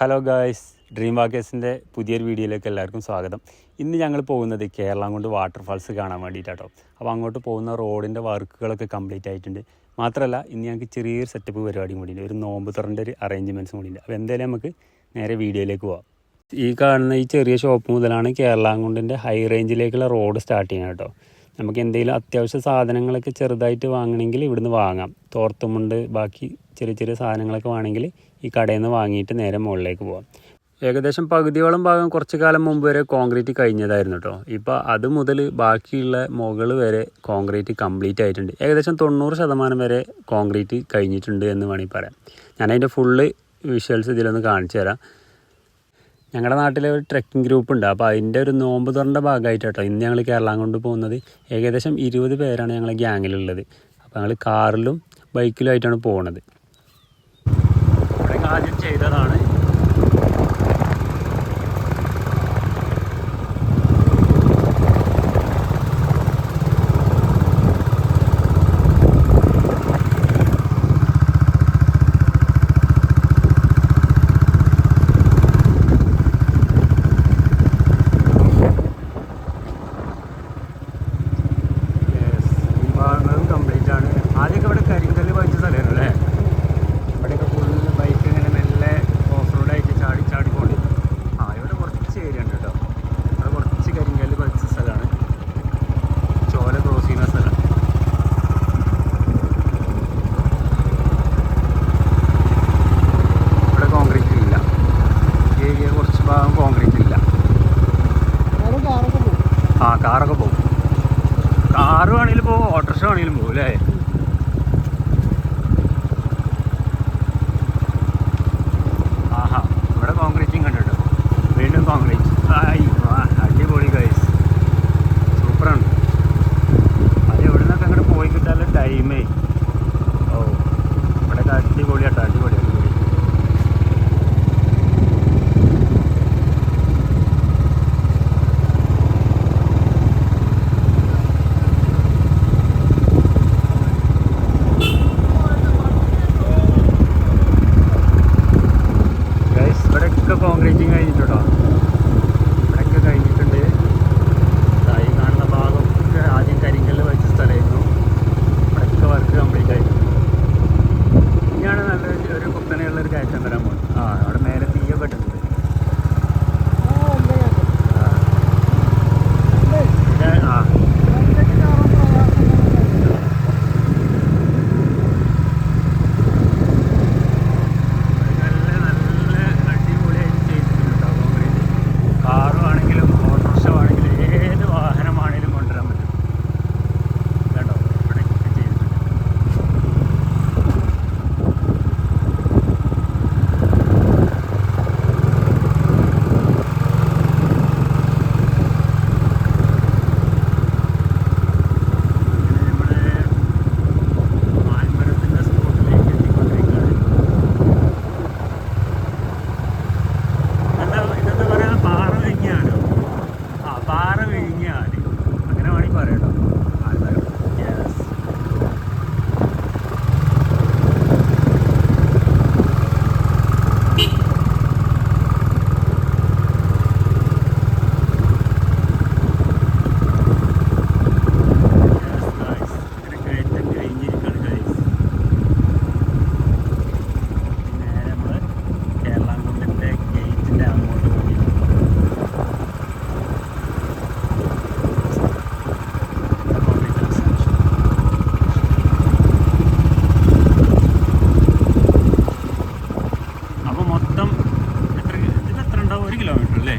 Hello guys dream വാക്കേഴ്സിന്റെ പുതിയൊരു വീഡിയോയിലേക്ക് എല്ലാവർക്കും സ്വാഗതം. ഇന്ന് ഞങ്ങൾ പോകുന്നത് കേരളം കൊണ്ട് വാട്ടർഫാൾസ് കാണാൻ വേണ്ടിയിട്ടാട്ടോ. അപ്പോൾ അങ്ങോട്ട് പോകുന്ന റോഡിന്റെ വർക്കുകളൊക്കെ കംപ്ലീറ്റ് ആയിട്ടുണ്ട്. മാത്രമല്ല ഇന്ന് ഞങ്ങൾക്ക് ചെറിയൊരു സെറ്റപ്പ് പരിപാടിയും കൂടിയുണ്ട്. ഒരു നോമ്പ് തുറന്റെ ഒരു അറേഞ്ച്മെന്റ്സും കൂടിയുണ്ട്. അപ്പോൾ എന്തായാലും നമുക്ക് നേരെ വീഡിയോയിലേക്ക് പോവാം. ഈ കാണുന്ന ഈ ചെറിയ ഷോപ്പ് മുതലാണ് കേരളാങ്കുണ്ടിന്റെ ഹൈ റേഞ്ചിലേക്കുള്ള റോഡ് സ്റ്റാർട്ട് ചെയ്യുന്നത് കേട്ടോ. നമുക്ക് എന്തെങ്കിലും അത്യാവശ്യ സാധനങ്ങളൊക്കെ ചെറുതായിട്ട് വാങ്ങണമെങ്കിൽ ഇവിടുന്ന് വാങ്ങാം. തോർത്തുമുണ്ട് ബാക്കി ചെറിയ ചെറിയ സാധനങ്ങളൊക്കെ വേണമെങ്കിൽ ഈ കടയിൽ നിന്ന് വാങ്ങിയിട്ട് നേരെ മുകളിലേക്ക് പോകാം ഏകദേശം പകുതിയോളം ഭാഗം കുറച്ച് കാലം മുമ്പ് വരെ കോൺക്രീറ്റ് കഴിഞ്ഞതായിരുന്നു കേട്ടോ ഇപ്പോൾ അത് മുതൽ ബാക്കിയുള്ള മുകൾ വരെ കോൺക്രീറ്റ് കംപ്ലീറ്റ് ആയിട്ടുണ്ട്. ഏകദേശം തൊണ്ണൂറ് ശതമാനം വരെ കോൺക്രീറ്റ് കഴിഞ്ഞിട്ടുണ്ട് എന്ന് വേണമെങ്കിൽ പറയാം. ഞാനതിന്റെ ഫുള്ള് വിഷ്വൽസ് ഇതിലൊന്ന് കാണിച്ചു തരാം. ഞങ്ങളുടെ നാട്ടിലെ ഒരു ട്രക്കിംഗ് ഗ്രൂപ്പ് ഉണ്ട്. അപ്പോൾ അതിന്റെ ഒരു നോമ്പ് തുറന്റെ ഭാഗമായിട്ട് കേട്ടോ ഇന്ന് ഞങ്ങൾ കേരളം കൊണ്ട് പോകുന്നത്. ഏകദേശം ഇരുപത് പേരാണ് ഞങ്ങളെ ഗ്യാങ്ങിലുള്ളത് അപ്പോൾ ഞങ്ങൾ കാറിലും ബൈക്കിലുമായിട്ടാണ് പോകുന്നത് ആദ്യം ചെയ്തതാണ് Yes. ഈ ഭാഗങ്ങളും കംപ്ലീറ്റ് ആണ് ആദ്യമൊക്കെ ഇവിടെ കരിങ്കല്ല് പതിച്ച സ്ഥലമായിരുന്നു അല്ലേ ഇവിടെയൊക്കെ ഫുള്ള് ബൈക്ക് ഇങ്ങനെ മെല്ലെ ഓഫ് റോഡായിട്ട് ചാടി ചാടി പോണ്ടി ആ ഇവിടെ കുറച്ച് ഏരിയ ഉണ്ട് കേട്ടോ ഇവിടെ കുറച്ച് കരിങ്കല്ല് പതിച്ച സ്ഥലമാണ് ചോല ക്രോസ് ചെയ്യുന്ന സ്ഥലം ഇവിടെ കോൺക്രീറ്റ് ഇല്ല ഈ ഏരിയ കുറച്ച് ഭാഗം കോൺക്രീറ്റ് ഇല്ല ആ കാറൊക്കെ പോകും കാറ് വേണമെങ്കിലും പോകും ഓട്ടോറിക്ഷ വേണമെങ്കിലും പോകും അല്ലേ? ആഹാ ഇവിടെ കോൺക്രീറ്റിങ് കണ്ടിട്ടോ വീണ്ടും കോൺക്രീറ്റ് ആയി. ഇവിടെയൊക്കെ കോൺക്രീറ്റിങ് കഴിഞ്ഞിട്ടുണ്ടോ ഇവിടെയൊക്കെ കഴിഞ്ഞിട്ടുണ്ട് ദാ ഈ കാണുന്ന ഭാഗം ഒക്കെ ആദ്യം കരിങ്കല്ല് വെച്ച സ്ഥലമായിരുന്നു ഇവിടെയൊക്കെ വർക്ക് കംപ്ലീറ്റ് ആയിട്ടുണ്ട് ഇനിയാണ് നല്ല ഒരു കുത്തനെയുള്ള ഒരു കയറ്റം വരാൻ പോകുന്നത് ആ അവിടെ മേലെ തീയൊക്കെ ഇട്ടിട്ടുണ്ട് ആ. പിന്നെ ആ നല്ല നല്ല അടിപൊളിയായിട്ട് ചെയ്തിട്ടുണ്ട് കേട്ടോ കോൺക്രീറ്റ് കാറും ആണെങ്കിലും ഓട്ടോറിക്ഷ ആണെങ്കിലും ഏത് വാഹനമാണെങ്കിലും കൊണ്ടുവരാൻ പറ്റും കേട്ടോ ഇവിടെ ചെയ്തിട്ടുണ്ട് ഇങ്ങനെ നമ്മുടെ മാൻമരത്തിന്റെ സ്പോട്ടിലേക്ക് എത്തിക്കൊണ്ടിരിക്കുകയാണ് എന്താ ഇതെന്താ പറയാ പാറ വിഴിഞ്ഞാണോ ആ പാറ വിഴിഞ്ഞാണ് അങ്ങനെ വേണമെങ്കിൽ പറയട്ടോ യെസ് കയറ്റം കഴിഞ്ഞിരിക്കുകയാണ് ഗൈസ് നേരെ നമ്മൾ കേരളാംകുണ്ടിന്റെ ഗേറ്റിന്റെ അങ്ങോട്ട് പോയി അപ്പോൾ മൊത്തം എത്ര ഇതിന് എത്ര ഉണ്ടാവും ഒരു കിലോമീറ്റർ അല്ലേ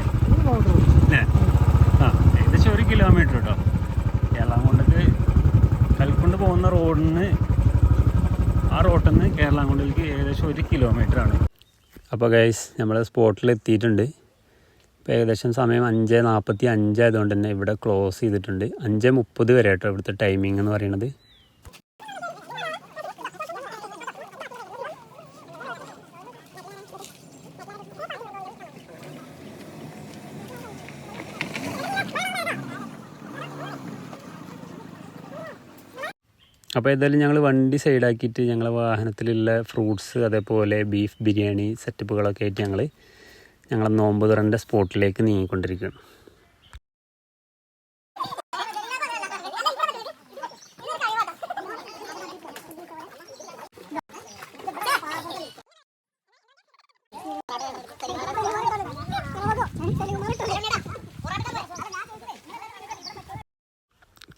അല്ലേ ആ ഏകദേശം ഒരു കിലോമീറ്റർ കേട്ടോ കേരളാംകുണ്ടക്ക് കൽക്കുണ്ട് പോകുന്ന റോഡിന് ആ റോട്ടിൽ നിന്ന് കേരളാങ്കുണ്ടിലേക്ക് ഏകദേശം ഒരു കിലോമീറ്റർ ആണ് അപ്പോൾ ഗൈസ് നമ്മൾ സ്പോട്ടിൽ എത്തിയിട്ടുണ്ട് ഇപ്പോൾ ഏകദേശം സമയം അഞ്ച് നാൽപ്പത്തി അഞ്ചായതുകൊണ്ട് തന്നെ ഇവിടെ ക്ലോസ് ചെയ്തിട്ടുണ്ട്. അഞ്ച് മുപ്പത് വരെ കേട്ടോ ഇവിടുത്തെ ടൈമിംഗ് എന്ന് പറയുന്നത്. അപ്പോൾ ഏതായാലും ഞങ്ങൾ വണ്ടി സൈഡാക്കിയിട്ട് ഞങ്ങളെ വാഹനത്തിലുള്ള ഫ്രൂട്ട്സ് അതേപോലെ ബീഫ് ബിരിയാണി സെറ്റപ്പുകളൊക്കെ ആയിട്ട് ഞങ്ങൾ ഞങ്ങളെ നോമ്പ് തുറന്റെ സ്പോട്ടിലേക്ക് നീങ്ങിക്കൊണ്ടിരിക്കുകയാണ്.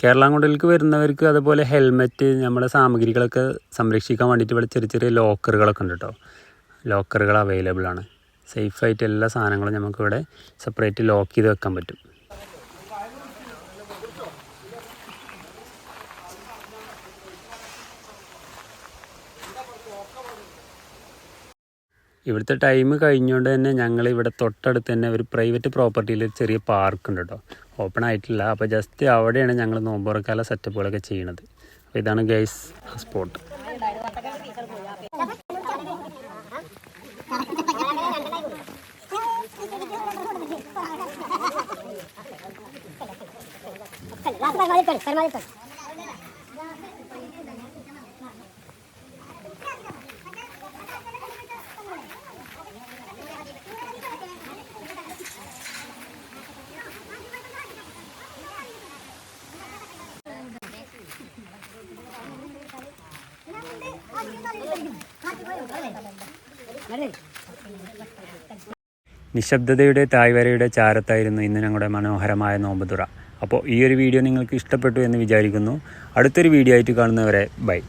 കേരളാങ്കുണ്ടിലേക്ക് വരുന്നവർക്ക് അതുപോലെ ഹെൽമെറ്റ് നമ്മുടെ സാമഗ്രികളൊക്കെ സംരക്ഷിക്കാൻ വേണ്ടിയിട്ട് ഇവിടെ ചെറിയ ചെറിയ ലോക്കറുകളൊക്കെ ഉണ്ട് കേട്ടോ ലോക്കറുകൾ അവൈലബിൾ ആണ്. സേഫായിട്ട് എല്ലാ സാധനങ്ങളും നമുക്കിവിടെ സെപ്പറേറ്റ് ലോക്ക് ചെയ്ത് വെക്കാൻ പറ്റും. ഇവിടുത്തെ ടൈം കഴിഞ്ഞുകൊണ്ട് തന്നെ ഞങ്ങൾ ഇവിടെ തൊട്ടടുത്ത് തന്നെ ഒരു പ്രൈവറ്റ് പ്രോപ്പർട്ടിയിൽ ചെറിയ പാർക്ക് ഉണ്ട് കേട്ടോ ഓപ്പൺ ആയിട്ടില്ല അപ്പോൾ ജസ്റ്റ് അവിടെയാണ് ഞങ്ങൾ നോമ്പുറക്കാല സെറ്റപ്പുകളൊക്കെ ചെയ്യണത് അപ്പോൾ ഇതാണ് ഗൈസ് സ്പോട്ട് നിശബ്ദതയുടെ തായ്വരയുടെ ചാരത്തായിരുന്നു ഇന്ന് ഞങ്ങളുടെ മനോഹരമായ നോമ്പുതുറ. അപ്പോൾ ഈ ഒരു വീഡിയോ നിങ്ങൾക്ക് ഇഷ്ടപ്പെട്ടു എന്ന് വിചാരിക്കുന്നു. അടുത്തൊരു വീഡിയോ ആയിട്ട് കാണുന്നവരെ ബൈ.